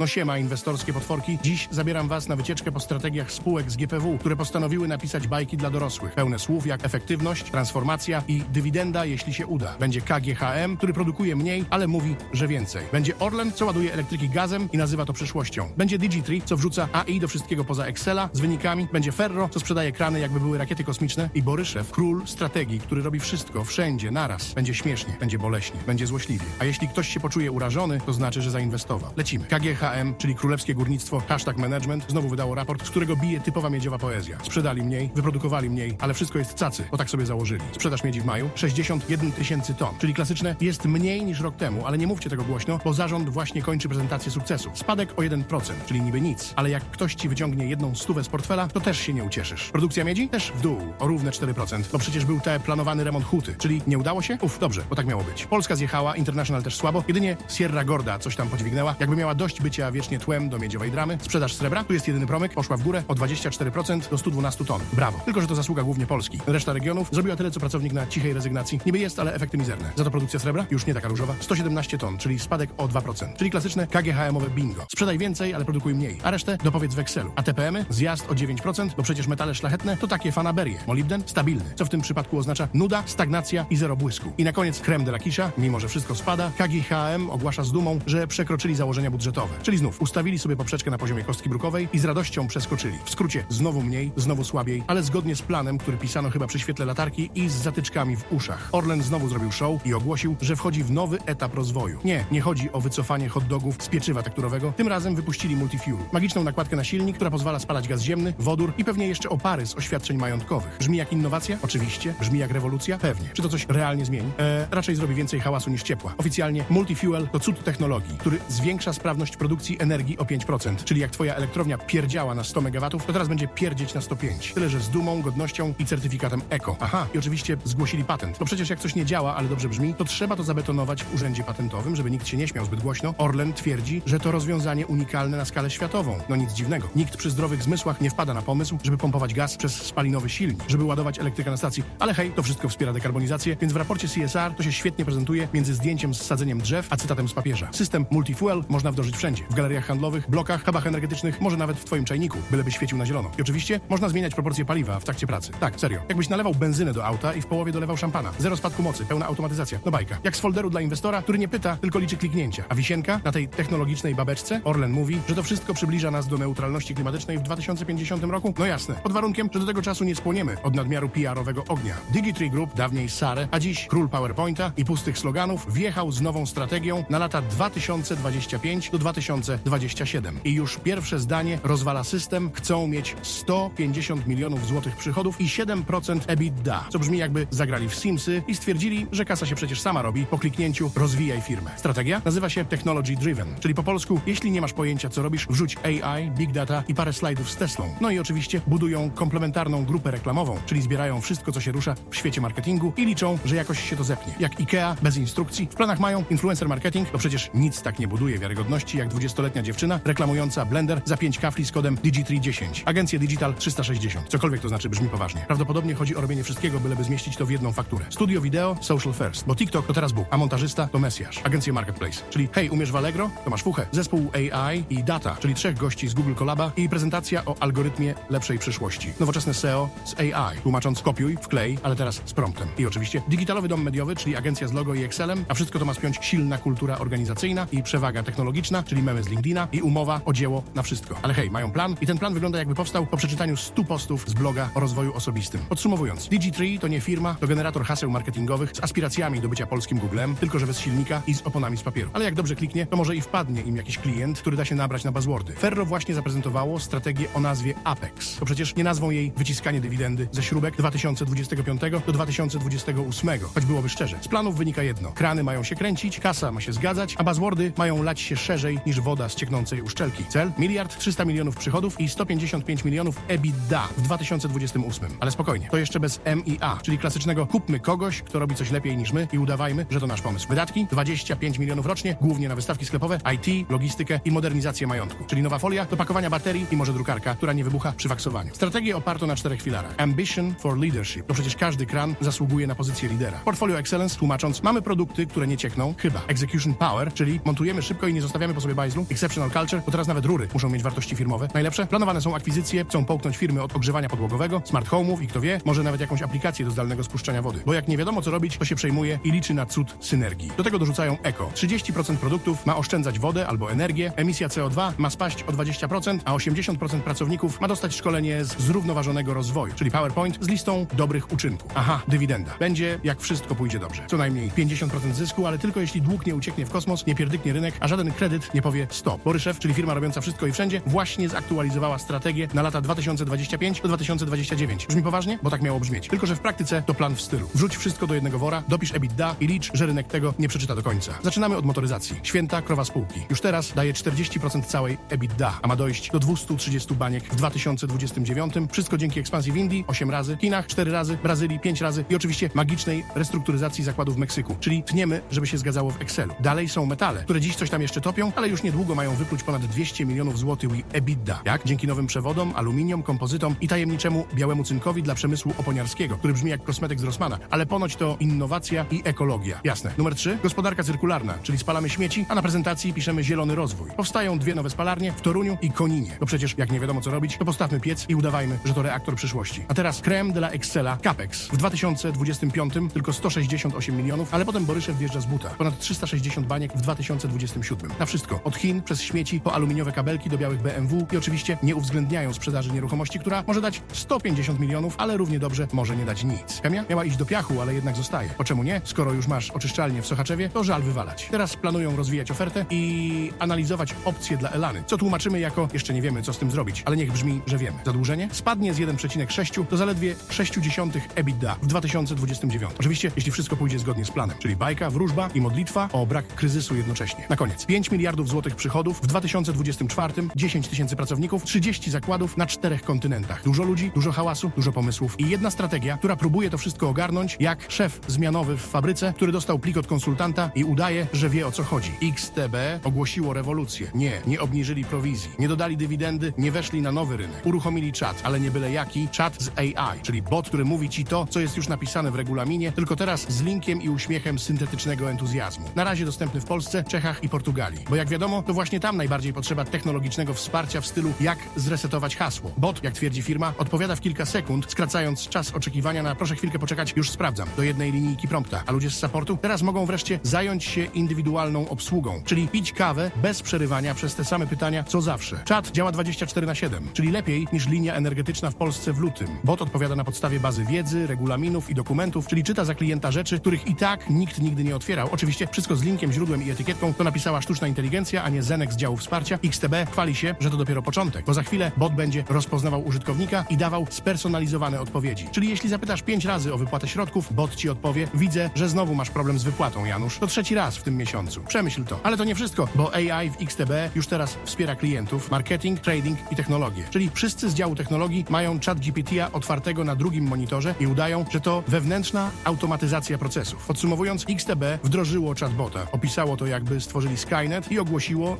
No siema, inwestorskie potworki. Dziś zabieram was na wycieczkę po strategiach spółek z GPW, które postanowiły napisać bajki dla dorosłych. Pełne słów jak efektywność, transformacja i dywidenda, jeśli się uda. Będzie KGHM, który produkuje mniej, ale mówi, że więcej. Będzie Orlen, co ładuje elektryki gazem i nazywa to przyszłością. Będzie Digitree, co wrzuca AI do wszystkiego poza Excela z wynikami. Będzie Ferro, co sprzedaje krany, jakby były rakiety kosmiczne. I Boryszew, król strategii, który robi wszystko, wszędzie, naraz. Będzie śmiesznie, będzie boleśnie, będzie złośliwie. A jeśli ktoś się poczuje urażony, to znaczy, że zainwestował. Lecimy. KGHM, czyli Królewskie Górnictwo, hashtag management, znowu wydało raport, z którego bije typowa miedziowa poezja. Sprzedali mniej, wyprodukowali mniej, ale wszystko jest cacy, bo tak sobie założyli. Sprzedaż miedzi w maju 61 tysięcy ton, czyli klasyczne jest mniej niż rok temu, ale nie mówcie tego głośno, bo zarząd właśnie kończy prezentację sukcesu. Spadek o 1%, czyli niby nic, ale jak ktoś ci wyciągnie jedną stówę z portfela, to też się nie ucieszysz. Produkcja miedzi? Też w dół, o równe 4%, bo przecież był te planowany remont huty, czyli nie udało się? Uf, dobrze, bo tak miało być. Polska zjechała, International też słabo, jedynie Sierra Gorda coś tam podźwignęła, jakby miała dość bycia wiecznie tłem do miedziowej dramy. Sprzedaż srebra, tu jest jedyny promyk, poszła w górę o 24% do 112 ton. Brawo. Tylko, że to zasługa głównie Polski. Reszta regionów zrobiła tyle, co pracownik na cichej rezygnacji. Niby jest, ale efekty mizerne. Za to produkcja srebra już nie taka różowa. 117 ton, czyli spadek o 2%. Czyli klasyczne KGHM-owe bingo. Sprzedaj więcej, ale produkuj mniej. A resztę dopowiedz w Excelu. A TPM-y? Zjazd o 9%, bo przecież metale szlachetne to takie fanaberie. Molibden? Stabilny. Co w tym przypadku oznacza nuda, stagnacja i zero błysku. I na koniec creme de la quiche, mimo że wszystko spada, KGHM ogłasza z dumą, że przekroczyli założenia budżetowe. Czyli znów ustawili sobie poprzeczkę na poziomie kostki brukowej i z radością przeskoczyli. W skrócie, znowu mniej, znowu słabiej, ale zgodnie z planem, który pisano chyba przy świetle latarki i z zatyczkami w uszach. Orlen znowu zrobił show i ogłosił, że wchodzi w nowy etap rozwoju. Nie, nie chodzi o wycofanie hot dogów z pieczywa tekturowego. Tym razem wypuścili multifuel. Magiczną nakładkę na silnik, która pozwala spalać gaz ziemny, wodór i pewnie jeszcze opary z oświadczeń majątkowych. Brzmi jak innowacja? Oczywiście. Brzmi jak rewolucja? Pewnie. Czy to coś realnie zmieni? Eee, raczej zrobi więcej hałasu niż ciepła. Oficjalnie multifuel to cud technologii, który zwiększa sprawność produkcji energii o 5%. Czyli jak twoja elektrownia pierdziała na 100 MW, to teraz będzie pierdzieć na 105. Tyle, że z dumą, godnością i certyfikatem eko. Aha, i oczywiście zgłosili patent. No przecież jak coś nie działa, ale dobrze brzmi, to trzeba to zabetonować w urzędzie patentowym, żeby nikt się nie śmiał zbyt głośno. Orlen twierdzi, że to rozwiązanie unikalne na skalę światową. No nic dziwnego. Nikt przy zdrowych zmysłach nie wpada na pomysł, żeby pompować gaz przez spalinowy silnik, żeby ładować elektrykę na stacji. Ale hej, to wszystko wspiera dekarbonizację, więc w raporcie CSR to się świetnie prezentuje między zdjęciem z sadzeniem drzew, a cytatem z papieża. System multifuel można wdrożyć wszędzie. W galeriach handlowych, blokach, hubach energetycznych, może nawet w twoim czajniku, byleby świecił na zielono. I oczywiście można zmieniać proporcje paliwa w trakcie pracy. Tak, serio. Jakbyś nalewał benzynę do auta i w połowie dolewał szampana. Zero spadku mocy, pełna automatyzacja. No bajka. Jak z folderu dla inwestora, który nie pyta, tylko liczy kliknięcia. A wisienka na tej technologicznej babeczce? Orlen mówi, że to wszystko przybliża nas do neutralności klimatycznej w 2050 roku? No jasne. Pod warunkiem, że do tego czasu nie spłoniemy od nadmiaru PR-owego ognia. Digitree Group, dawniej Sare, a dziś król PowerPointa i pustych sloganów, wjechał z nową strategią na lata 2025 do 2027. I już pierwsze zdanie rozwala system. Chcą mieć 150 milionów złotych przychodów i 7% EBITDA. Co brzmi jakby zagrali w Simsy i stwierdzili, że kasa się przecież sama robi. Po kliknięciu rozwijaj firmę. Strategia nazywa się Technology Driven, czyli po polsku, jeśli nie masz pojęcia co robisz, wrzuć AI, Big Data i parę slajdów z Teslą. No i oczywiście budują komplementarną grupę reklamową, czyli zbierają wszystko, co się rusza w świecie marketingu i liczą, że jakoś się to zepnie. Jak IKEA, bez instrukcji. W planach mają influencer marketing, to przecież nic tak nie buduje wiarygodności jak 20-letnia dziewczyna reklamująca blender za 5 kafli z kodem Digi310. Agencję Digital 360. Cokolwiek to znaczy, brzmi poważnie. Prawdopodobnie chodzi o robienie wszystkiego, byleby zmieścić to w jedną fakturę. Studio wideo, social first, bo TikTok to teraz Bóg, a montażysta to Mesjasz. Agencje Marketplace. Czyli hej, umiesz w Allegro? To masz fuchę. Zespół AI i Data, czyli trzech gości z Google Colaba i prezentacja o algorytmie lepszej przyszłości. Nowoczesne SEO z AI, tłumacząc kopiuj, wklej, ale teraz z promptem. I oczywiście digitalowy dom mediowy, czyli agencja z logo i Excelem, a wszystko to ma spiąć silna kultura organizacyjna i przewaga technologiczna, czyli memy z LinkedIna i umowa o dzieło na wszystko. Ale hej, mają plan i ten plan wygląda jakby powstał po przeczytaniu 100 postów z bloga o rozwoju osobistym. Podsumowując, Digi3 to nie firma, to generator haseł marketingowych z aspiracjami do bycia polskim Googlem, tylko że bez silnika i z oponami z papieru. Ale jak dobrze kliknie, to może i wpadnie im jakiś klient, który da się nabrać na buzzwordy. Ferro właśnie zaprezentowało strategię o nazwie Apex. To przecież nie nazwą jej wyciskanie dywidendy ze śrubek 2025 do 2028, choć byłoby szczerze. Z planów wynika jedno. Krany mają się kręcić, kasa ma się zgadzać, a buzzwordy mają lać się szerzej niż woda z cieknącej uszczelki. Cel? Miliard 300 milionów przychodów i 155 milionów EBITDA w 2028. Ale spokojnie, to jeszcze bez MIA, czyli klasycznego kupmy kogoś, kto robi coś lepiej niż my i udawajmy, że to nasz pomysł. Wydatki 25 milionów rocznie, głównie na wystawki sklepowe, IT, logistykę i modernizację majątku. Czyli nowa folia do pakowania baterii i może drukarka, która nie wybucha przy waksowaniu. Strategię oparto na czterech filarach. Ambition for leadership. To przecież każdy kran zasługuje na pozycję lidera. Portfolio excellence, tłumacząc, mamy produkty, które nie ciekną, chyba. Execution power, czyli montujemy szybko i nie zostawiamy po sobie bajek hajzlu, exceptional culture, bo teraz nawet rury muszą mieć wartości firmowe. Najlepsze? Planowane są akwizycje, chcą połknąć firmy od ogrzewania podłogowego, smart home'ów i kto wie, może nawet jakąś aplikację do zdalnego spuszczania wody. Bo jak nie wiadomo co robić, to się przejmuje i liczy na cud synergii. Do tego dorzucają eko. 30% produktów ma oszczędzać wodę albo energię, emisja CO2 ma spaść o 20%, a 80% pracowników ma dostać szkolenie z zrównoważonego rozwoju, czyli PowerPoint z listą dobrych uczynków. Aha, dywidenda. Będzie jak wszystko pójdzie dobrze. Co najmniej 50% zysku, ale tylko jeśli dług nie ucieknie w kosmos, nie pierdyknie rynek, a żaden kredyt nie powie stop. Boryszew, czyli firma robiąca wszystko i wszędzie, właśnie zaktualizowała strategię na lata 2025 do 2029. Brzmi poważnie? Bo tak miało brzmieć. Tylko, że w praktyce to plan w stylu. Wrzuć wszystko do jednego wora, dopisz EBITDA i licz, że rynek tego nie przeczyta do końca. Zaczynamy od motoryzacji. Święta krowa spółki. Już teraz daje 40% całej EBITDA, a ma dojść do 230 baniek w 2029. Wszystko dzięki ekspansji w Indii 8 razy, Chinach 4 razy, Brazylii 5 razy i oczywiście magicznej restrukturyzacji zakładów w Meksyku. Czyli tniemy, żeby się zgadzało w Excelu. Dalej są metale, które dziś coś tam jeszcze topią, ale już niedługo mają wypluć ponad 200 milionów złotych EBITDA. Jak? Dzięki nowym przewodom, aluminium, kompozytom i tajemniczemu białemu cynkowi dla przemysłu oponiarskiego, który brzmi jak kosmetyk z Rossmana, ale ponoć to innowacja i ekologia. Jasne. Numer 3. Gospodarka cyrkularna, czyli spalamy śmieci, a na prezentacji piszemy zielony rozwój. Powstają dwie nowe spalarnie w Toruniu i Koninie. Bo przecież jak nie wiadomo co robić, to postawmy piec i udawajmy, że to reaktor przyszłości. A teraz creme de la Excela Capex. W 2025 tylko 168 milionów, ale potem Boryszew wjeżdża z buta. Ponad 360 baniek w 2027. Na wszystko. Od Chin przez śmieci po aluminiowe kabelki do białych BMW i oczywiście nie uwzględniają sprzedaży nieruchomości, która może dać 150 milionów, ale równie dobrze może nie dać nic. Chemia miała iść do piachu, ale jednak zostaje. Po czemu nie? Skoro już masz oczyszczalnię w Sochaczewie, to żal wywalać. Teraz planują rozwijać ofertę i analizować opcje dla Elany, co tłumaczymy jako jeszcze nie wiemy, co z tym zrobić, ale niech brzmi, że wiemy. Zadłużenie spadnie z 1,6 do zaledwie 0,6 EBITDA w 2029. Oczywiście, jeśli wszystko pójdzie zgodnie z planem, czyli bajka, wróżba i modlitwa o brak kryzysu jednocześnie. Na koniec. 5 miliardów złotych przychodów w 2024, 10 tysięcy pracowników, 30 zakładów na czterech kontynentach. Dużo ludzi, dużo hałasu, dużo pomysłów i jedna strategia, która próbuje to wszystko ogarnąć, jak szef zmianowy w fabryce, który dostał plik od konsultanta i udaje, że wie o co chodzi. XTB ogłosiło rewolucję. Nie, nie obniżyli prowizji, nie dodali dywidendy, nie weszli na nowy rynek. Uruchomili czat, ale nie byle jaki, czat z AI, czyli bot, który mówi ci to, co jest już napisane w regulaminie, tylko teraz z linkiem i uśmiechem syntetycznego entuzjazmu. Na razie dostępny w Polsce, Czechach i Portugalii. Bo jak wiadomo, to właśnie tam najbardziej potrzeba technologicznego wsparcia w stylu jak zresetować hasło. Bot, jak twierdzi firma, odpowiada w kilka sekund, skracając czas oczekiwania na proszę chwilkę poczekać, już sprawdzam, do jednej linijki prompta. A ludzie z supportu teraz mogą wreszcie zająć się indywidualną obsługą, czyli pić kawę bez przerywania przez te same pytania, co zawsze. Czat działa 24 na 7, czyli lepiej niż linia energetyczna w Polsce w lutym. Bot odpowiada na podstawie bazy wiedzy, regulaminów i dokumentów, czyli czyta za klienta rzeczy, których i tak nikt nigdy nie otwierał. Oczywiście wszystko z linkiem, źródłem i etykietką to napisała sztuczna inteligencja, a nie Zenek z działu wsparcia. XTB chwali się, że to dopiero początek, bo za chwilę bot będzie rozpoznawał użytkownika i dawał spersonalizowane odpowiedzi. Czyli jeśli zapytasz pięć razy o wypłatę środków, bot ci odpowie: Widzę, że znowu masz problem z wypłatą, Janusz. To trzeci raz w tym miesiącu. Przemyśl to. Ale to nie wszystko, bo AI w XTB już teraz wspiera klientów, marketing, trading i technologię. Czyli wszyscy z działu technologii mają chat GPT otwartego na drugim monitorze i udają, że to wewnętrzna automatyzacja procesów. Podsumowując, XTB wdrożyło chatbota, opisało to jakby stworzyli Skynet i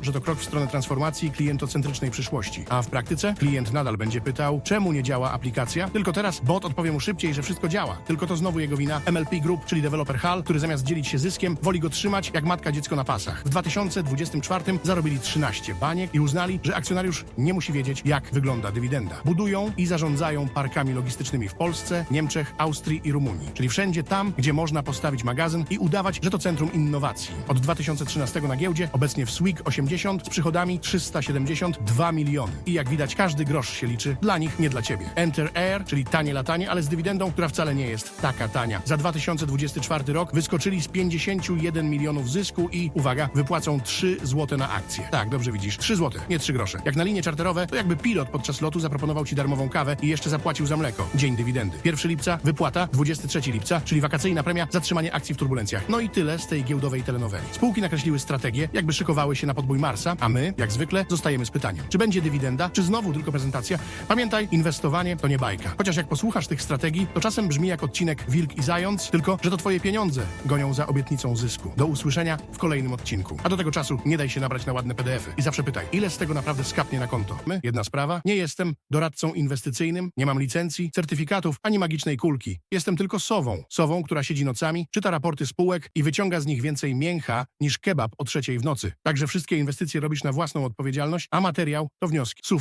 że to krok w stronę transformacji klientocentrycznej przyszłości. A w praktyce klient nadal będzie pytał, czemu nie działa aplikacja, tylko teraz bot odpowie mu szybciej, że wszystko działa. Tylko to znowu jego wina MLP Group, czyli deweloper HAL, który zamiast dzielić się zyskiem, woli go trzymać jak matka dziecko na pasach. W 2024 zarobili 13 baniek i uznali, że akcjonariusz nie musi wiedzieć, jak wygląda dywidenda. Budują i zarządzają parkami logistycznymi w Polsce, Niemczech, Austrii i Rumunii, czyli wszędzie tam, gdzie można postawić magazyn i udawać, że to centrum innowacji. Od 2013 na giełdzie, obecnie w SWIG 80 z przychodami 372 miliony. I jak widać, każdy grosz się liczy dla nich, nie dla ciebie. Enter Air, czyli tanie latanie, ale z dywidendą, która wcale nie jest taka tania. Za 2024 rok wyskoczyli z 51 milionów zysku i, uwaga, wypłacą 3 złote na akcję. Tak, dobrze widzisz, 3 złote, nie 3 grosze. Jak na linie czarterowe, to jakby pilot podczas lotu zaproponował ci darmową kawę i jeszcze zapłacił za mleko. Dzień dywidendy. 1 lipca, wypłata, 23 lipca, czyli wakacyjna premia, zatrzymanie akcji w turbulencjach. No i tyle z tej giełdowej telenoweli. Spółki nakreśliły strategię, jakby szykowały się na podbój Marsa, a my, jak zwykle, zostajemy z pytaniem. Czy będzie dywidenda, czy znowu tylko prezentacja? Pamiętaj, inwestowanie to nie bajka. Chociaż jak posłuchasz tych strategii, to czasem brzmi jak odcinek Wilk i Zając, tylko że to twoje pieniądze gonią za obietnicą zysku. Do usłyszenia w kolejnym odcinku. A do tego czasu nie daj się nabrać na ładne PDFy. I zawsze pytaj, ile z tego naprawdę skapnie na konto? My? Jedna sprawa. Nie jestem doradcą inwestycyjnym, nie mam licencji, certyfikatów, ani magicznej kulki. Jestem tylko sową. Sową, która siedzi nocami, czyta raporty spółek i wyciąga z nich więcej mięcha niż kebab o trzeciej w nocy. Także wszystko Wszystkie inwestycje robisz na własną odpowiedzialność, a materiał to wnioski. SUW